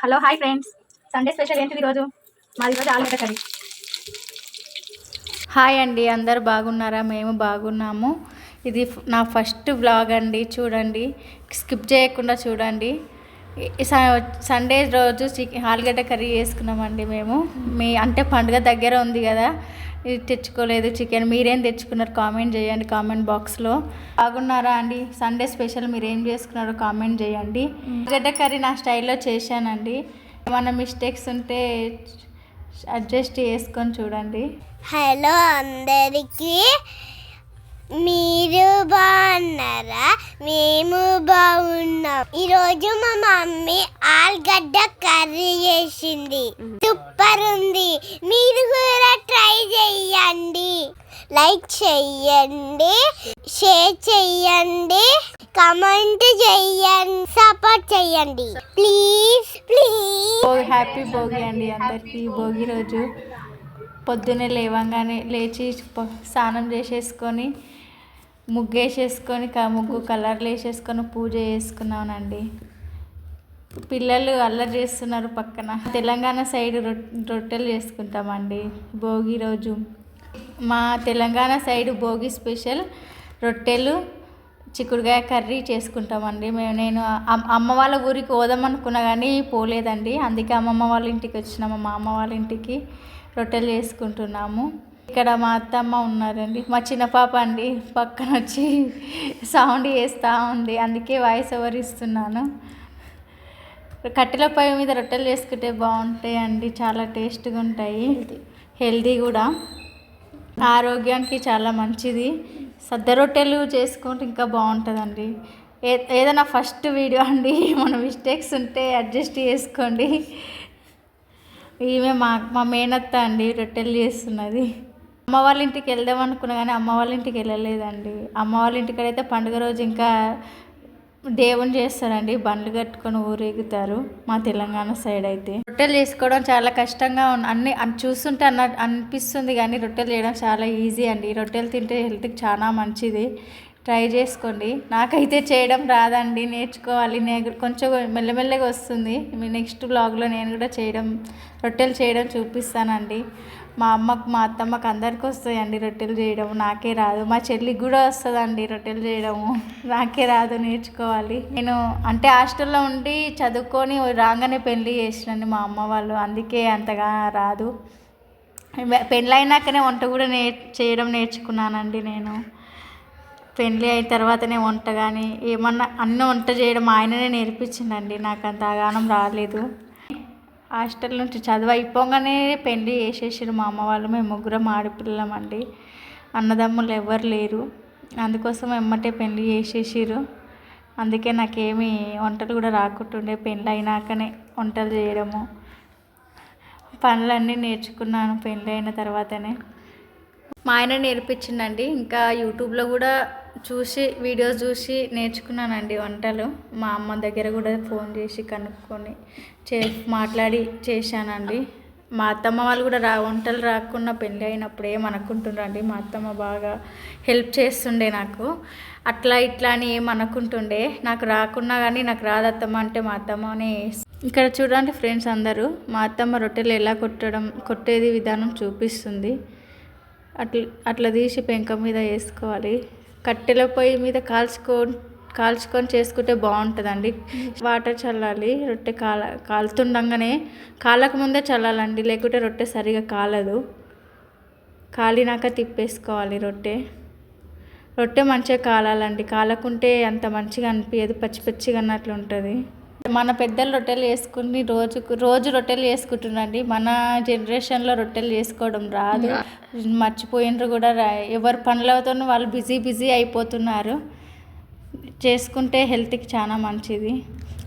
Hello hi friends. Sunday special ఏంటిది ఈరోజు? మాది ఈరోజు ఆలుగడ్డ కర్రీ. హాయ్ అండి అందరు బాగున్నారా? మేము బాగున్నాము. ఇది నా ఫస్ట్ బ్లాగ్ అండి చూడండి. స్కిప్ చేయకుండా చూడండి. సండే రోజు చికెన్ ఆలుగడ్డ కర్రీ చేసుకున్నామండి మేము. మీ అంటే పండుగ దగ్గర ఉంది కదా ఇది తెచ్చుకోలేదు చికెన్. మీరేం తెచ్చుకున్నారు కామెంట్ చేయండి కామెంట్ బాక్స్లో. బాగున్నారా అండి? సండే స్పెషల్ మీరు ఏం చేసుకున్నారో కామెంట్ చేయండి. ఆలుగడ్డ కర్రీ నా స్టైల్లో చేశానండి. ఏమైనా మిస్టేక్స్ ఉంటే అడ్జస్ట్ చేసుకొని చూడండి. హలో అందరికీ. మీరు బాగున్నారా? మేము బాగున్నాం. ఈరోజు మా మమ్మీ ఆలుగడ్డ కర్రీ చేసింది. సూపర్ ఉంది. మీరు కూడా ట్రై చేయండి లైక్ చేయండి షేర్ చేయండి కమెంట్ చేయండి సపోర్ట్ చేయండి ప్లీజ్ ప్లీజ్. హ్యాపీ భోగి అండి అందరికీ. భోగి రోజు పొద్దున్నే లేవంగానే లేచి స్నానం చేసేసుకొని ముగ్గు వేసేసుకొని ముగ్గు కలర్లు వేసేసుకొని పూజ చేసుకున్నానండి. పిల్లలు అల్లరి చేస్తున్నారు పక్కన. తెలంగాణ సైడ్ రొ రొట్టెలు చేసుకుంటామండి భోగి రోజు. మా తెలంగాణ సైడ్ భోగి స్పెషల్ రొట్టెలు చిక్కుడుకాయ కర్రీ చేసుకుంటామండి. మేము నేను అమ్- అమ్మ వాళ్ళ ఊరికి పోదాం అనుకున్నా కానీ పోలేదండి. అందుకే అమ్మమ్మ వాళ్ళ ఇంటికి వచ్చినాము. మా అమ్మ వాళ్ళ ఇంటికి రొట్టెలు చేసుకుంటున్నాము. ఇక్కడ మా అత్తమ్మ ఉన్నారండి. మా చిన్న పాప అండి. పక్కన వచ్చి సౌండ్ చేస్తూ ఉంది. అందుకే వాయిస్ ఓవర్ ఇస్తున్నాను. కట్టెల పొయ్యి మీద రొట్టెలు చేసుకుంటే బాగుంటాయి అండి చాలా టేస్ట్గా ఉంటాయి. హెల్దీ కూడా. ఆరోగ్యానికి చాలా మంచిది. సద్ద రొట్టెలు చేసుకుంటే ఇంకా బాగుంటుందండి. ఏ ఏదైనా ఫస్ట్ వీడియో అండి. మన మిస్టేక్స్ ఉంటే అడ్జస్ట్ చేసుకోండి. ఈమె మా మా మేనత్త అండి రొట్టెలు చేస్తున్నది. అమ్మ వాళ్ళ ఇంటికి వెళ్దాం అనుకున్నా కానీ అమ్మ వాళ్ళ ఇంటికి వెళ్ళలేదండి. అమ్మ వాళ్ళ ఇంటికి అయితే పండుగ రోజు ఇంకా దేవుని చేస్తారండి. బండ్లు కట్టుకొని ఊరేగుతారు మా తెలంగాణ సైడ్ అయితే. రొట్టెలు చేసుకోవడం చాలా కష్టంగా ఉన్న అన్ని చూస్తుంటే అన్న అనిపిస్తుంది కానీ రొట్టెలు చేయడం చాలా ఈజీ అండి. రొట్టెలు తింటే హెల్త్కి చాలా మంచిది. ట్రై చేసుకోండి. నాకైతే చేయడం రాదండి. నేర్చుకోవాలి. నేను కొంచెం మెల్లమెల్లగా వస్తుంది. మీ నెక్స్ట్ బ్లాగ్లో నేను కూడా చేయడం రొట్టెలు చేయడం చూపిస్తానండి. మా అమ్మకు మా అత్తమ్మకు అందరికి వస్తాయండి రొట్టెలు చేయడం. నాకే రాదు. మా చెల్లికి కూడా వస్తుందండి రొట్టెలు చేయడము నాకే రాదు నేర్చుకోవాలి. నేను అంటే హాస్టల్లో ఉండి చదువుకొని రాగానే పెళ్ళి చేసినండి మా అమ్మ వాళ్ళు. అందుకే అంతగా రాదు. పెళ్ళైనాకనే వంట కూడా నే చేయడం నేర్చుకున్నానండి నేను. పెళ్ళి అయిన తర్వాతనే వంట కానీ ఏమన్నా అన్న వంట చేయడం ఆయననే నేర్పించిందండి. నాకు అంత అగానం రాలేదు. హాస్టల్ నుంచి చదువు అయిపోగానే పెళ్ళి చేసేసారు మా అమ్మ వాళ్ళు. మేము ముగ్గురం ఆడపిల్లమండి అన్నదమ్ములు ఎవ్వరు లేరు. అందుకోసం ఎమ్మటే పెళ్ళి చేసేసారు అందుకే నాకేమి వంటలు కూడా రాకుంటుండే. పెళ్ళి అయినాకనే వంటలు చేయడము. పనులన్నీ నేర్చుకున్నాను పెళ్ళి అయిన తర్వాతనే. మా ఆయన నేర్పించిండండి. ఇంకా యూట్యూబ్లో కూడా చూసి వీడియోస్ చూసి నేర్చుకున్నానండి వంటలు. మా అమ్మ దగ్గర కూడా ఫోన్ చేసి కనుక్కొని చే మాట్లాడి చేశానండి. మా అత్తమ్మ వాళ్ళు కూడా రా వంటలు రాకుండా పెళ్ళి అయినప్పుడు ఏమనుకుంటుండండి మా అత్తమ్మ బాగా హెల్ప్ చేస్తుండే నాకు. అట్లా ఇట్లా అని ఏమనుకుంటుండే నాకు రాకున్నా కానీ నాకు రాదత్తమ్మ అంటే మా అత్తమ్మనే ఇక్కడ చూడండి ఫ్రెండ్స్ అందరూ మా అత్తమ్మ రొట్టెలు ఎలా కొట్టడం కొట్టేది విధానం చూపిస్తుంది. అట్లా అట్లా తీసి పెంక మీద వేసుకోవాలి. కట్టెల పొయ్యి మీద కాల్చుకో కాల్చుకొని చేసుకుంటే బాగుంటుందండి. వాటర్ చల్లాలి రొట్టె కాల కాలుతుండగానే కాలక ముందే చల్లాలండి లేకుంటే రొట్టె సరిగా కాలదు. కాలినాక తిప్పేసుకోవాలి రొట్టె. రొట్టె మంచిగా కాలాలండి. కాలకుంటే అంత మంచిగా అనిపించదు పచ్చి పచ్చిగా అన్నట్లు ఉంటుంది. మన పెద్దలు రొట్టెలు వేసుకుని రోజు రోజు రొట్టెలు చేసుకుంటున్నారండి. మన జనరేషన్లో రొట్టెలు చేసుకోవడం రాదు. మర్చిపోయినరు కూడా రా- ఎవరి పనులతో వాళ్ళు బిజీ బిజీ అయిపోతున్నారు. చేసుకుంటే హెల్త్కి చాలా మంచిది.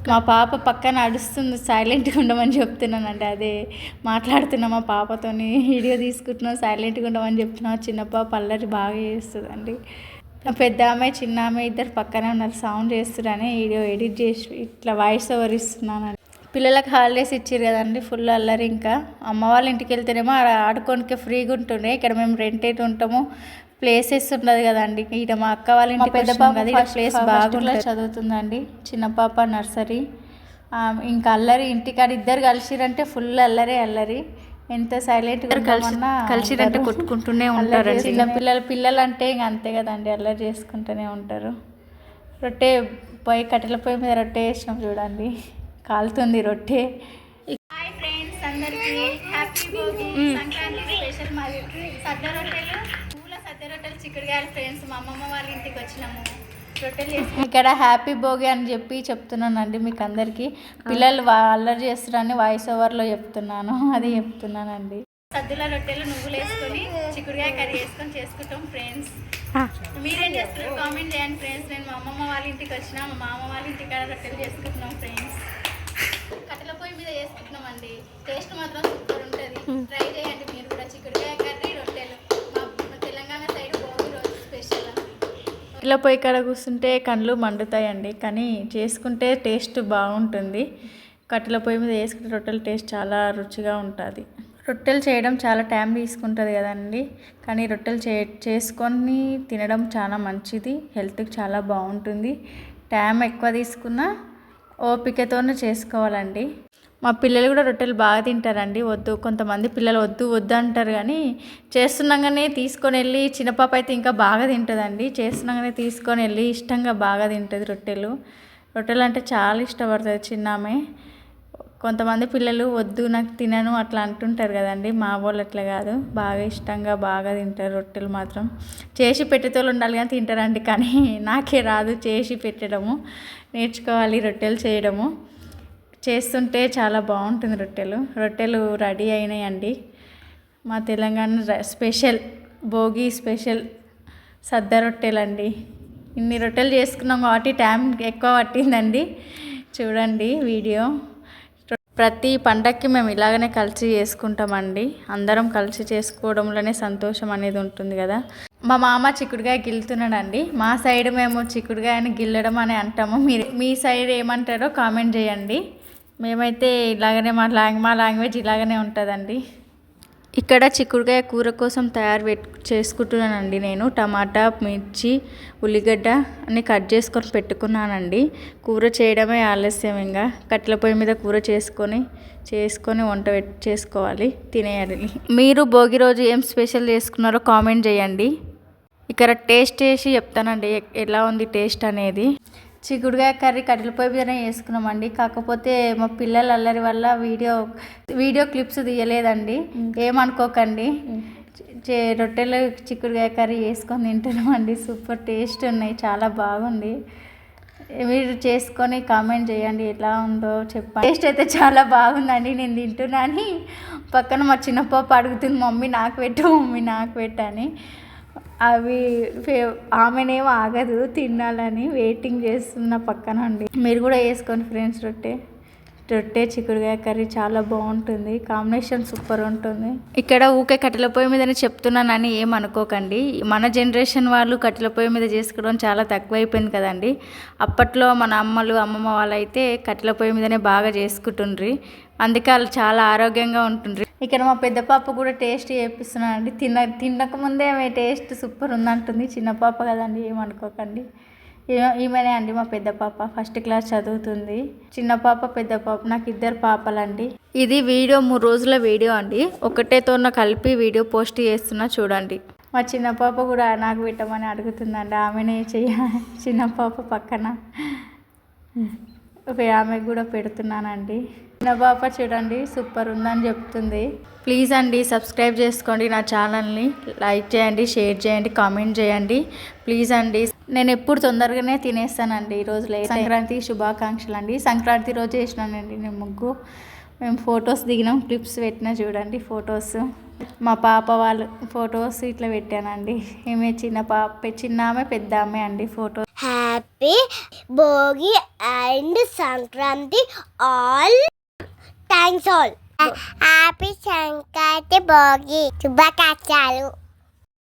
మా పాప పక్కన అడుస్తుంది సైలెంట్గా ఉండమని చెప్తున్నానండి. అదే మాట్లాడుతున్నా మా పాపతోని. వీడియో తీసుకుంటున్నాం సైలెంట్గా ఉండమని చెప్తున్నాం చిన్న పాప అల్లరి బాగా చేస్తుందండి. పెద్ద ఆమె చిన్న ఆమె ఇద్దరు పక్కనే ఉన్నారు. సౌండ్ చేస్తున్నారని వీడియో ఎడిట్ చేసి ఇట్లా వాయిస్ ఓవర్ ఇస్తున్నానండి పిల్లలకు హాలిడేస్ ఇచ్చారు కదండి ఫుల్ అల్లరి ఇంకా. అమ్మ వాళ్ళ ఇంటికి వెళ్తేనేమో ఆడ ఆడుకోనికే ఫ్రీగా ఉంటుండే. ఇక్కడ మేము రెంటెడ్ ఉంటాము. ప్లేసెస్ ఉండదు కదండి. ఇక్కడ మా అక్క వాళ్ళ ఇంటికి పెద్ద పాప కదా ప్లేస్ బాగుంటుంది. చదువుతుందండి. చిన్న పాప నర్సరీ ఇంకా అల్లరి ఇంటికాడ ఇద్దరు కలిసిరంటే ఫుల్ అల్లరే అల్లరి. ఎంత సైలెంట్ కలిసి కలిసిరంటే కొట్టుకుంటూనే ఉంటారు చిన్న పిల్లలు పిల్లలు అంటే ఇంక అంతే కదండి అల్లరి చేసుకుంటూనే ఉంటారు. రొట్టె పొయ్యి కట్టెల పొయ్యి మీద రొట్టె వేసినాం చూడండి. కాలుతుంది రొట్టె. హాయ్ ఫ్రెండ్స్ అందరికీ హ్యాపీ భోగి సంక్రాంతి స్పెషల్ మాది. సద్ద రొట్టెలు పూల సద్ద రొట్టెలు చిక్కుడుగాయలు ఫ్రెండ్స్ మా అమ్మమ్మ వాళ్ళ ఇంటికి వచ్చినాము. ఇక్కడ హ్యాపీ భోగి అని చెప్పి చెప్తున్నానండి మీకు అందరికీ పిల్లలు అల్లరి చేస్తున్నారని వాయిస్ ఓవర్లో చెప్తున్నాను. అది చెప్తున్నానండి. సద్దుల రొట్టెలు నువ్వులు వేసుకొని చిక్కుడుగాయ కర్రీ వేసుకొని చేసుకుంటాం ఫ్రెండ్స్ మీరేం చేస్తున్నారు? కామెంట్ చేయండి ఫ్రెండ్స్ నేను మా అమ్మమ్మ వాళ్ళ ఇంటికి వచ్చిన మా మామ వాళ్ళ ఇంటికి కాడ రొట్టెలు చేసుకుంటున్నాం ఫ్రెండ్స్ కట్టెల పొయ్యి మీద చేసుకుంటున్నాం అండి టేస్ట్ మాత్రం సూపర్ ఉంటుంది. ట్రై చేయండి మీరు కూడా. చిక్కుడుకాయ కర్రీ రొట్టెలు మా మా తెలంగాణ సైడ్ భోగి రోజు స్పెషల్ కట్టెల పొయ్యి కాడ కూర్చుంటే కళ్ళు మండుతాయండి కానీ చేసుకుంటే టేస్ట్ బాగుంటుంది. కట్టెల పొయ్యి మీద వేసుకుంటే రొట్టెల టేస్ట్ చాలా రుచిగా ఉంటుంది. రొట్టెలు చేయడం చాలా టైం తీసుకుంటుంది కదండి కానీ రొట్టెలు చే చేసుకొని తినడం చాలా మంచిది హెల్త్కి చాలా బాగుంటుంది. టైం ఎక్కువ తీసుకున్నా ఓపికతోనే చేసుకోవాలండి. మా పిల్లలు కూడా రొట్టెలు బాగా తింటారండి. వద్దు కొంతమంది పిల్లలు వద్దు వద్దు అంటారు కానీ చేస్తున్నాగానే తీసుకొని వెళ్ళి చిన్నపాప అయితే ఇంకా బాగా తింటుందండి. చేస్తున్నాగానే తీసుకొని వెళ్ళి ఇష్టంగా బాగా తింటుంది రొట్టెలు. రొట్టెలు అంటే చాలా ఇష్టపడుతుంది చిన్నామే. కొంతమంది పిల్లలు వద్దు నాకు తినను అట్లా అంటుంటారు కదండి. మా వాళ్ళు అట్లా కాదు. బాగా ఇష్టంగా బాగా తింటారు రొట్టెలు మాత్రం. చేసి పెట్టేతోళ్ళు ఉండాలి కానీ తింటారండి. కానీ నాకే రాదు చేసి పెట్టడము. నేర్చుకోవాలి రొట్టెలు చేయడము. చేస్తుంటే చాలా బాగుంటుంది రొట్టెలు. రొట్టెలు రెడీ అయినాయండి. మా తెలంగాణ స్పెషల్ భోగి స్పెషల్ సద్ద రొట్టెలండి. ఇన్ని రొట్టెలు చేసుకున్నాం కాబట్టి టైం ఎక్కువ పట్టిందండి. చూడండి వీడియో. ప్రతి పండక్కి మేము ఇలాగనే కలిసి చేసుకుంటామండి. అందరం కలిసి చేసుకోవడంలోనే సంతోషం అనేది ఉంటుంది కదా. మా మామ చిక్కుడుగాయ గిల్లుతున్నాడండి. మా సైడ్ మేము చిక్కుడుగాయని గిల్లడం అని అంటాము. మీరు మీ సైడ్ ఏమంటారో కామెంట్ చేయండి. మేమైతే ఇలాగనే మా లాంగ్ మా లాంగ్వేజ్ ఇలాగనే ఉంటుందండి. ఇక్కడ చిక్కుడుకాయ కూర కోసం తయారు పెట్ చేసుకుంటున్నానండి నేను. టమాటా మిర్చి ఉల్లిగడ్డ అన్ని కట్ చేసుకొని పెట్టుకున్నానండి. కూర చేయడమే ఆలస్యం ఇంకా. కట్టెల పొయ్యి మీద కూర చేసుకొని చేసుకొని వంట చేసుకోవాలి. తినేయాలి. మీరు భోగి రోజు ఏం స్పెషల్ చేసుకున్నారో కామెంట్ చేయండి. ఇక్కడ టేస్ట్ చేసి చెప్తానండి ఎలా ఉంది టేస్ట్ అనేది. చిక్కుడుకాయ కర్రీ కట్టెల పొయ్యి మీదనే చేసుకున్నామండి. కాకపోతే మా పిల్లల అల్లరి వల్ల వీడియో వీడియో క్లిప్స్ తీయలేదండి. ఏమనుకోకండి. చే రొట్టెలు చిక్కుడుకాయ కర్రీ వేసుకొని తింటున్నామండి. సూపర్ టేస్ట్ ఉన్నాయి. చాలా బాగుంది. మీరు చేసుకొని కామెంట్ చేయండి. ఎలా ఉందో చెప్పండి. టేస్ట్ అయితే చాలా బాగుందండి. నేను తింటున్నాను. పక్కన మా చిన్న పాప అడుగుతుంది మమ్మీ నాకు పెట్టు మమ్మీ నాకు పెట్టని అవి ఫే ఆమెనేమో ఆగదు తినాలని వెయిటింగ్ చేస్తున్న పక్కన అండి మీరు కూడా వేసుకోండి ఫ్రెండ్స్ రొట్టె. రొట్టె చిక్కుడుకాయ కర్రీ చాలా బాగుంటుంది. కాంబినేషన్ సూపర్ ఉంటుంది. ఇక్కడ ఊకే కట్టెల పొయ్యి మీదనే చెప్తున్నానని ఏం అనుకోకండి. మన జనరేషన్ వాళ్ళు కట్టెల పొయ్యి మీద చేసుకోవడం చాలా తక్కువైపోయింది కదండి. అప్పట్లో మన అమ్మలు అమ్మమ్మ వాళ్ళు అయితే కట్టెల పొయ్యి మీదనే బాగా చేసుకుంటుండ్రి. అందుకే వాళ్ళు చాలా ఆరోగ్యంగా ఉంటుండ్రి. ఇక్కడ మా పెద్ద పాప కూడా టేస్ట్ చేపిస్తున్నానండి తిన తినక ముందే ఆమె టేస్ట్ సూపర్ ఉందంటుంది. చిన్న పాప కదండి ఏమనుకోకండి ఈమెనే అండి మా పెద్ద పాప. ఫస్ట్ క్లాస్ చదువుతుంది. చిన్న పాప పెద్ద పాప నాకు ఇద్దరు పాపలండి. ఇది వీడియో మూడు రోజుల వీడియో అండి. ఒకటేతోన కలిపి వీడియో పోస్ట్ చేస్తున్నా చూడండి. మా చిన్న పాప కూడా నాకు పెట్టమని అడుగుతుందండి. ఆమెనే చెయ్య. చిన్న పాప పక్కన. ఆమెకు కూడా పెడుతున్నానండి. చిన్న పాప చూడండి సూపర్ ఉందని చెప్తుంది. ప్లీజ్ అండి సబ్స్క్రైబ్ చేసుకోండి నా ఛానల్ని లైక్ చేయండి షేర్ చేయండి కామెంట్ చేయండి. ప్లీజ్ అండి నేను ఎప్పుడు తొందరగానే తినేస్తానండి. ఈరోజు లేదు సంక్రాంతి శుభాకాంక్షలు అండి. సంక్రాంతి రోజు చేసినానండి నేను ముగ్గు. మేము ఫొటోస్ దిగినాం క్లిప్స్ పెట్టినా చూడండి ఫొటోస్ మా పాప వాళ్ళు ఫొటోస్ ఇట్లా పెట్టానండి. ఈమె చిన్న పాప చిన్న ఆమె పెద్ద ఆమె అండి photo happy Bhogi and Sankranti all thanks all happy Sankranti Bhogi శుభాకాంక్షలు